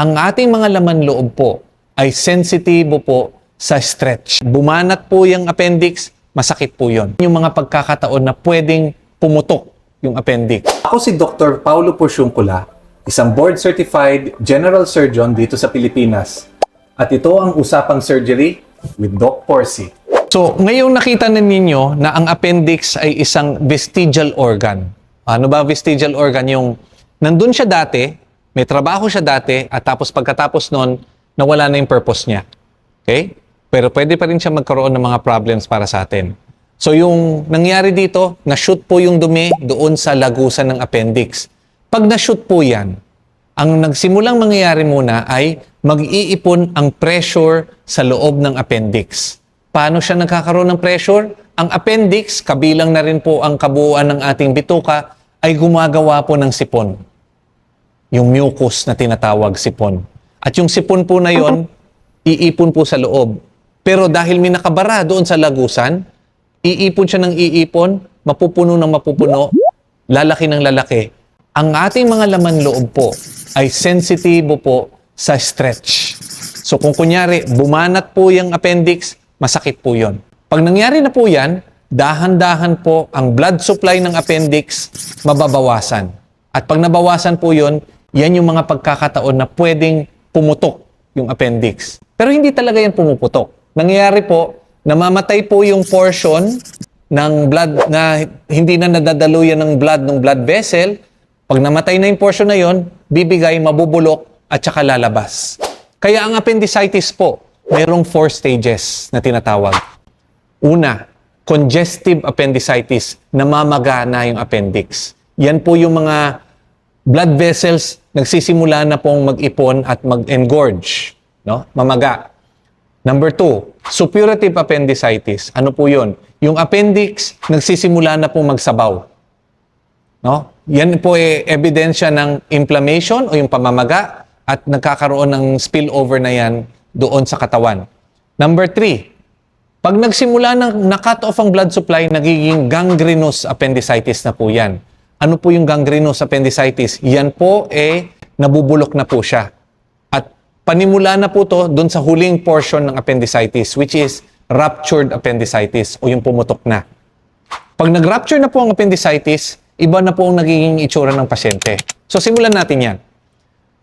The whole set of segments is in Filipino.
ang ating mga laman loob po ay sensitibo po sa stretch. Bumanat po yung appendix, masakit po yon. Yung mga pagkakataon na pwedeng pumutok yung appendix. Ako si Dr. Paulo Porciuncula, isang board-certified general surgeon dito sa Pilipinas. At ito ang Usapang Surgery with Doc Porci. So, ngayong nakita na ninyo na ang appendix ay isang vestigial organ. Ano ba vestigial organ? Yung nandun siya dati, may trabaho siya dati, at tapos pagkatapos nun, nawala na yung purpose niya. Okay? Pero pwede pa rin siya magkaroon ng mga problems para sa atin. So yung nangyari dito, na-shoot po yung dumi doon sa lagusan ng appendix. Pag na-shoot po yan, ang nagsimulang mangyayari muna ay mag-iipon ang pressure sa loob ng appendix. Paano siya nagkakaroon ng pressure? Ang appendix, kabilang na rin po ang kabuuan ng ating bituka, ay gumagawa po ng sipon. Yung mucus na tinatawag sipon. At yung sipon po na yon, iipon po sa loob. Pero dahil may nakabara doon sa lagusan, iipon siya ng iipon, mapupuno ng mapupuno, lalaki ng lalaki. Ang ating mga laman loob po ay sensitibo po sa stretch. So kung kunyari, bumanat po yung appendix, masakit po yon. Pag nangyari na po yan, dahan-dahan po ang blood supply ng appendix mababawasan. At pag nabawasan po yon, yan yung mga pagkakataon na pwedeng pumutok yung appendix. Pero hindi talaga yan pumuputok. Nangyayari po, namamatay po yung portion ng blood na hindi na nadadaluyan ng blood ng blood vessel. Pag namatay na yung portion na yon, bibigay, mabubulok, at saka lalabas. Kaya ang appendicitis po, mayroong four stages na tinatawag. Una, congestive appendicitis, namamaga na yung appendix. Yan po yung mga blood vessels nagsisimula na pong mag-ipon at mag-engorge, no? Mamaga. Number two, suppurative appendicitis. Ano po yun? Yung appendix nagsisimula na pong magsabaw. No? Yan po ay ebidensya ng inflammation o yung pamamaga at nagkakaroon ng spillover na yan doon sa katawan. Number three, pag nagsimula na na-cut off ang blood supply, nagiging gangrenous appendicitis na po yan. Ano po yung gangrenous appendicitis? Yan po eh nabubulok na po siya. At panimula na po to doon sa huling portion ng appendicitis which is ruptured appendicitis o yung pumutok na. Pag nag-rupture na po ang appendicitis, iba na po ang nagiging itsura ng pasyente. So simulan natin yan.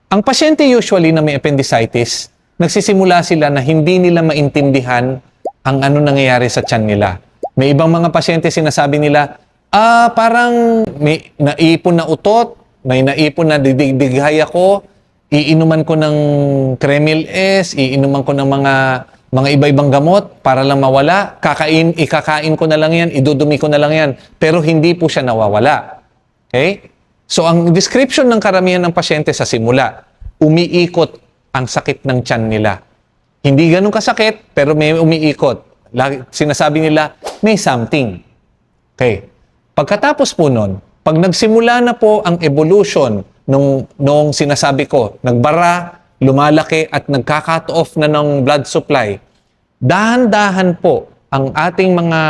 Ang pasyente usually na may appendicitis, nagsisimula sila na hindi nila maintindihan ang ano nangyayari sa tiyan nila. May ibang mga pasyente sinasabi nila, ah, parang may naipon na utot, may naipon na didigdighay ako, iinuman ko ng Kremil S, iinuman ko ng mga mga iba-ibang gamot para lang mawala. Kakain, ikakain ko na lang yan, idudumi ko na lang yan. Pero hindi po siya nawawala. Okay? So ang description ng karamihan ng pasyente sa simula, umiikot ang sakit ng tiyan nila. Hindi ganun kasakit, pero may umiikot. Lagi, sinasabi nila, may something. Okay. Pagkatapos po nun, pag nagsimula na po ang evolution nung, nung sinasabi ko, nagbara, lumalaki at nagka-cut off na ng blood supply, dahan-dahan po ang ating mga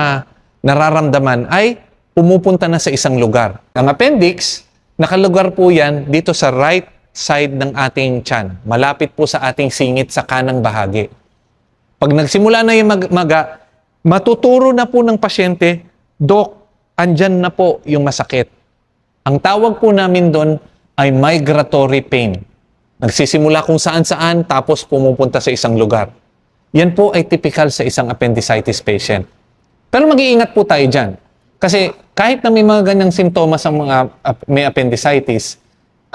nararamdaman ay pumupunta na sa isang lugar. Ang appendix, nakalugar po yan dito sa right side ng ating tiyan. Malapit po sa ating singit sa kanang bahagi. Pag nagsimula na yung mag- maga, matuturo na po ng pasyente, Dok, andyan na po yung masakit. Ang tawag po namin doon ay migratory pain. Nagsisimula kung saan-saan tapos pumupunta sa isang lugar. Yan po ay typical sa isang appendicitis patient. Pero mag-iingat po tayo dyan. Kasi kahit na may mga ganyang simptomas ang mga ap- may appendicitis,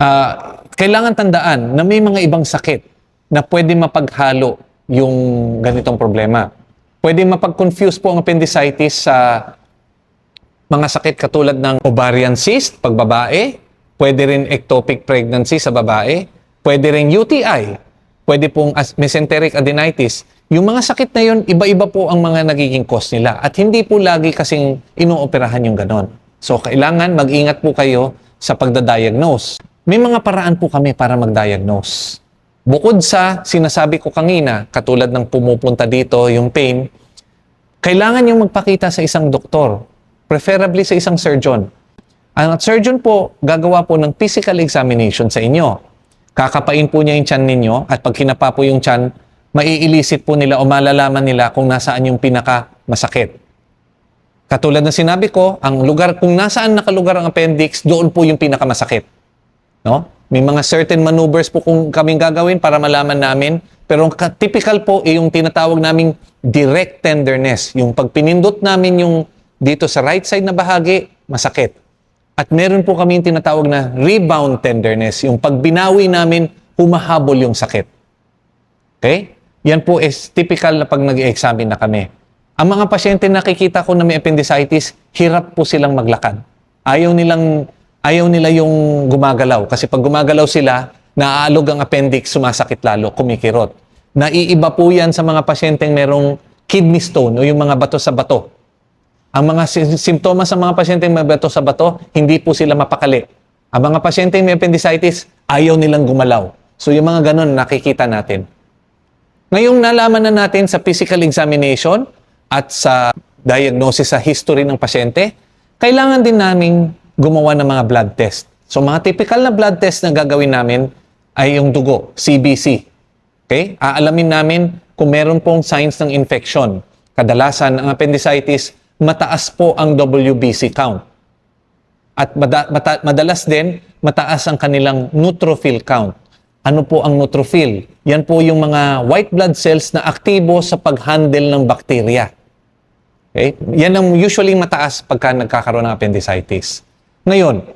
ah, kailangan tandaan na may mga ibang sakit na pwede mapaghalo yung ganitong problema. Pwede mapag-confuse po ang appendicitis sa mga sakit katulad ng ovarian cyst pag babae, pwede rin ectopic pregnancy sa babae, pwede rin UTI, pwede pong as- mesenteric adenitis. Yung mga sakit na yun, iba-iba po ang mga nagiging cause nila at hindi po lagi kasing inooperahan yung ganon. So kailangan mag-ingat po kayo sa pagdadiagnose. May mga paraan po kami para mag-diagnose. Bukod sa sinasabi ko kanina, katulad ng pumupunta dito, yung pain, kailangan yung magpakita sa isang doktor, preferably sa isang surgeon. Ang surgeon po, gagawa po ng physical examination sa inyo. kakapain po niya yung tiyan ninyo at pag kinapa po yung tiyan, maiilisit po nila o malalaman nila kung nasaan yung pinaka masakit. Katulad ng sinabi ko, ang lugar kung nasaan nakalugar ang appendix, doon po yung pinakamasakit. No? May mga certain maneuvers po kung kaming gagawin para malaman namin. Pero ang typical po ay yung tinatawag naming direct tenderness. Yung pag pinindot namin yung dito sa right side na bahagi, masakit. At meron po kami yung tinatawag na rebound tenderness. Yung pag binawi namin, humahabol yung sakit. Okay? Yan po is typical na pag nag-examine na kami. Ang mga pasyente nakikita ko na may appendicitis, hirap po silang maglakad. Ayaw nilang ayaw nila yung gumagalaw kasi pag gumagalaw sila, naaalog ang appendix, sumasakit lalo, kumikirot. Naiiba po yan sa mga pasyenteng merong kidney stone o yung mga bato sa bato. Ang mga si- simptomas sa mga pasyenteng may bato sa bato, hindi po sila mapakali. Ang mga pasyenteng may appendicitis, ayaw nilang gumalaw. So yung mga ganun nakikita natin. Ngayong nalaman na natin sa physical examination at sa diagnosis sa history ng pasyente, kailangan din naming gumawa ng mga blood test. So mga typical na blood test na gagawin namin ay yung dugo, CBC. Okay? Aalamin namin kung meron pong signs ng infection. Kadalasan, ang appendicitis, mataas po ang WBC count. At mada- mata- madalas din, mataas ang kanilang neutrophil count. Ano po ang neutrophil? Yan po yung mga white blood cells na aktibo sa pag-handle ng bakterya. Okay? Yan ang usually mataas pagka nagkakaroon ng appendicitis. Ngayon,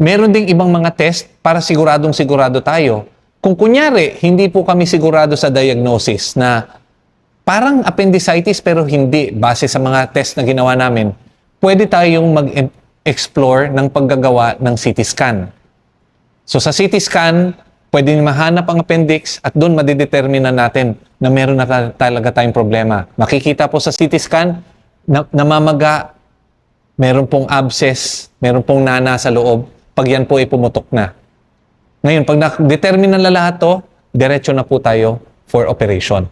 meron ding ibang mga test para siguradong sigurado tayo. Kung kunyari, hindi po kami sigurado sa diagnosis na parang appendicitis pero hindi base sa mga test na ginawa namin, pwede tayong mag-explore ng paggagawa ng CT scan. So sa CT scan, pwede mahanap ang appendix at doon madidetermine na natin na meron na ta- talaga tayong problema. Makikita po sa CT scan, na, namamaga, meron pong abscess, meron pong nana sa loob, pag yan po ay pumutok na. Ngayon, pag na-determine na lahat to, diretso na po tayo for operation.